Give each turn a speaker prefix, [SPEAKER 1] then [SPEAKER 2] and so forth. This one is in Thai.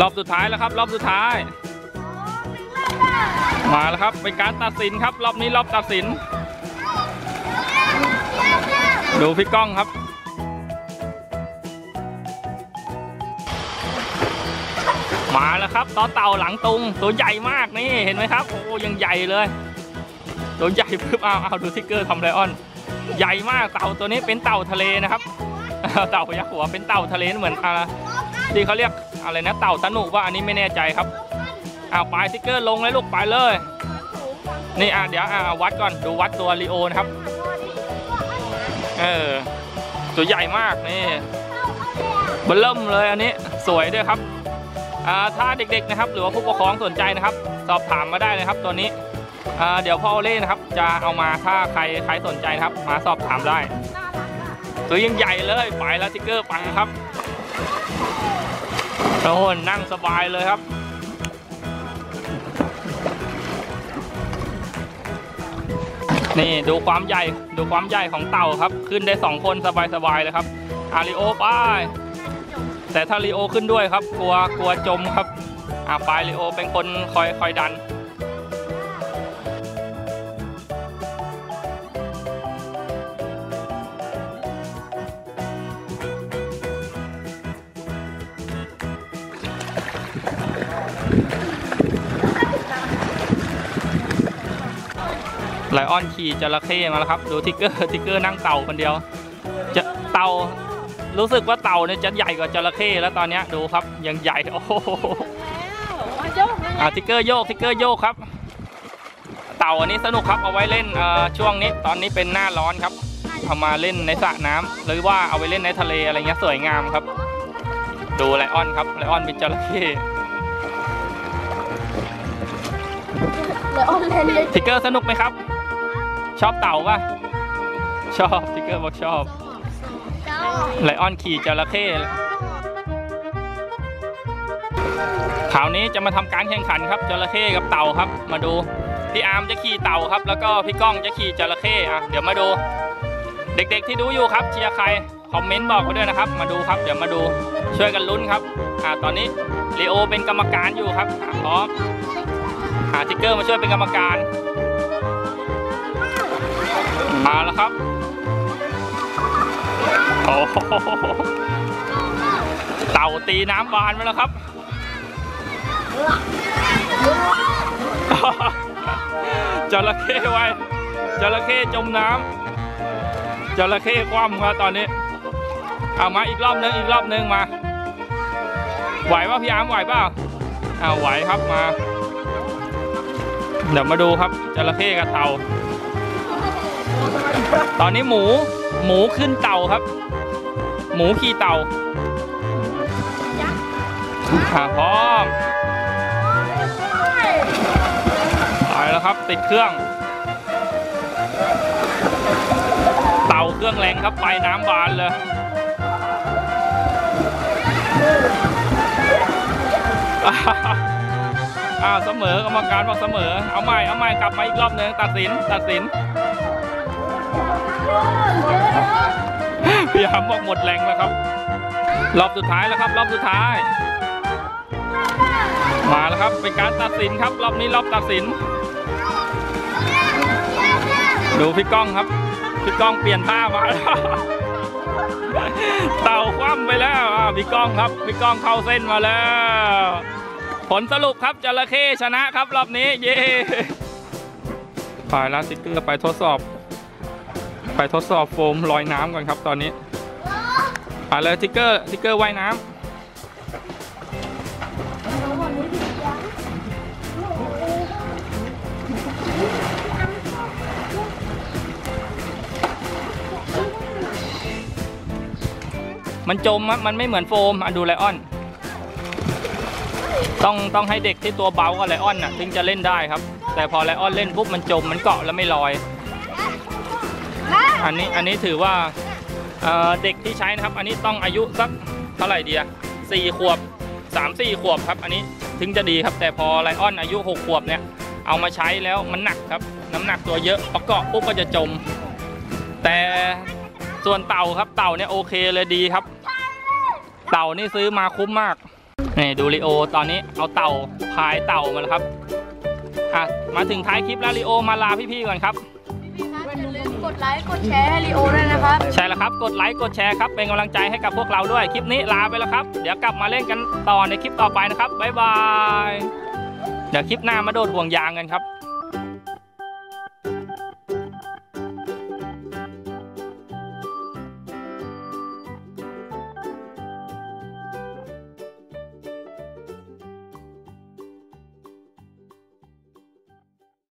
[SPEAKER 1] รอบสุดท้ายแล้วครับ รอบสุดท้าย มาแล้วครับเป็นการตัดสินครับรอบนี้รอบตัดสิน ดูพี่ก้องครับมาแล้วครับต่อเต่าหลังตุงตัวใหญ่มากนี่เห็นไหมครับโอ้ยังใหญ่เลยตัวใหญ่ปึ๊บเอาเอาดูสติ๊กเกอร์ทำไลออน ใหญ่มากเต่าตัวนี้เป็นเต่าทะเลนะครับ เต่ายักหัวเป็นเต่าทะเลเหมือนอะไรที่เขาเรียก อะไรนะเต่าตะหนุว่าอันนี้ไม่แน่ใจครับเอาปลายสติ๊กเกอร์ลงเลยลูกไปเลย นี่อะเดี๋ยวอะวัดก่อนดูวัดตัวลีโอนะครับเออตัวใหญ่มากนี่บลเริ่มเลยอันนี้สวยด้วยครับอ่าถ้าเด็กๆนะครับ หรือว่าผู้ปกครองสนใจนะครับ สอบถามมาได้เลยครับตัวนี้อ่าเดี๋ยวพ่อเล่นะครับ จะเอามาถ้าใครใครสนใจนะครับ มาสอบถามได้ตัวยังใหญ่เลยไปแล้วสติ๊กเกอร์ไปครับ โอ้โหนั่งสบายเลยครับ นี่ดูความใหญ่ดูความใหญ่ของเต่าครับ ขึ้นได้สองคนสบายๆเลยครับอาริโอไปแต่ถ้าริโอขึ้นด้วยครับ กลัวกลัวจมครับอ่าไปริโอเป็นคนคอยคอยดัน ไลออนขี่จระเข้มาแล้วครับ ดูทิกเกอร์ทิกเกอร์นั่งเต่าคนเดียว จะเต่ารู้สึกว่าเต่าเนี่ยจะใหญ่กว่าจระเข้แล้วตอนเนี้ยดูครับยังใหญ่โอ้โหอ่าทิกเกอร์โยกทิกเกอร์โยกครับ เต่าอันนี้สนุกครับเอาไว้เล่นเอ่อช่วงนี้ตอนนี้เป็นหน้าร้อนครับเอามาเล่นในสระน้ำหรือว่าเอาไปเล่นในทะเลอะไรเงี้ยสวยงามครับ ดูไลออนครับไลออนเป็นจระเข้
[SPEAKER 2] เลยอ้อนเล่นเลย
[SPEAKER 1] ทิกเกอร์สนุกไหมครับ ชอบเต่าปะชอบทิกเกอร์บอกชอบไลออนขี่จระเข้คราวนี้จะมาทำการแข่งขันครับจระเข้กับเต่าครับ มาดูพี่อาร์มจะขี่เต่าครับ แล้วก็พี่ก้องจะขี่จระเข้อะเดี๋ยวมาดู เด็กๆที่ดูอยู่ครับเชียร์ใครคอมเมนต์บอกมาด้วยนะครับ มาดูครับ เดี๋ยวมาดูช่วยกันลุ้นครับอ่าตอนนี้ลีโอเป็นกรรมการอยู่ครับอะพร้อมหาทิกเกอร์มาช่วยเป็นกรรมการ มาแล้วครับ โอ้โหเต่าตีน้ำบานไปแล้วครับ จระเข้ไว้ จระเข้จมน้ำจระเข้คว่ำครับตอนนี้ เอามาอีกรอบนึงอีกรอบนึงมา ไหวป่ะพี่อาร์มไหวเปล่าเอาไหวครับมา เดี๋ยวมาดูครับจระเข้กับเต่า ตอนนี้หมูหมูขึ้นเต่าครับ หมูขี่เต่าอะพร้อมไปแล้วครับติดเครื่อง เต่าเครื่องแรงครับไปน้ำบานเลยอ้าวเสมอกรรมการบอกเสมอ เอาใหม่เอาใหม่กลับมาอีกรอบหนึ่งตัดสินตัดสิน พี่หำบอกหมดแรงแล้วครับ รอบสุดท้ายแล้วครับ รอบสุดท้าย มาแล้วครับเป็นการตัดสินครับรอบนี้รอบตัดสิน ดูพี่ก้องครับพี่ก้องเปลี่ยนท่ามาแล้วเต่าคว่ำไปแล้วพี่ก้องครับพี่ก้องเข้าเส้นมาแล้ว ผลสรุปครับจระเข้ชนะครับรอบนี้เย้ฝ่ายลาสติกเกอร์ไปทดสอบ ไปทดสอบโฟมลอยน้ำก่อนครับตอนนี้ ไปเลยทิกเกอร์ทิกเกอร์ว่ายน้ำมันจมอะมันไม่เหมือนโฟมอะดูไลออน ต้องต้องให้เด็กที่ตัวเบากว่าไลออนน่ะถึงจะเล่นได้ครับ แต่พอไลออนเล่นปุ๊บมันจมมันเกาะแล้วไม่ลอย อันนี้อันนี้ถือว่า เเด็กที่ใช้นะครับ อันนี้ต้องอายุสักเท่าไหร่เดีอะสี่ขวบสามสี่ขวบครับ อันนี้ถึงจะดีครับ แต่พอไลออนอายุหกขวบเนี่ยเอามาใช้แล้วมันหนักครับ น้ำหนักตัวเยอะพอเกาะปุ๊บก็จะจม แต่ส่วนเต่าครับเต่าเนี่ยโอเคเลยดีครับ เต่านี่ซื้อมาคุ้มมากนี่ดูลีโอตอนนี้เอาเต่าพายเต่ามาแล้วครับอะมาถึงท้ายคลิปแล้วลีโอมาลาพี่ๆก่อนครับ
[SPEAKER 2] กดไลค์ กดแชร์ให้ลีโอด้วยนะครับ
[SPEAKER 1] ใช่แล้วครับ กดไลค์ กดแชร์ครับ เป็นกำลังใจให้กับพวกเราด้วย คลิปนี้ลาไปแล้วครับ เดี๋ยวกลับมาเล่นกันต่อในคลิปต่อไปนะครับ บ๊ายบาย เดี๋ยวคลิปหน้ามาโดดห่วงยางกันครับ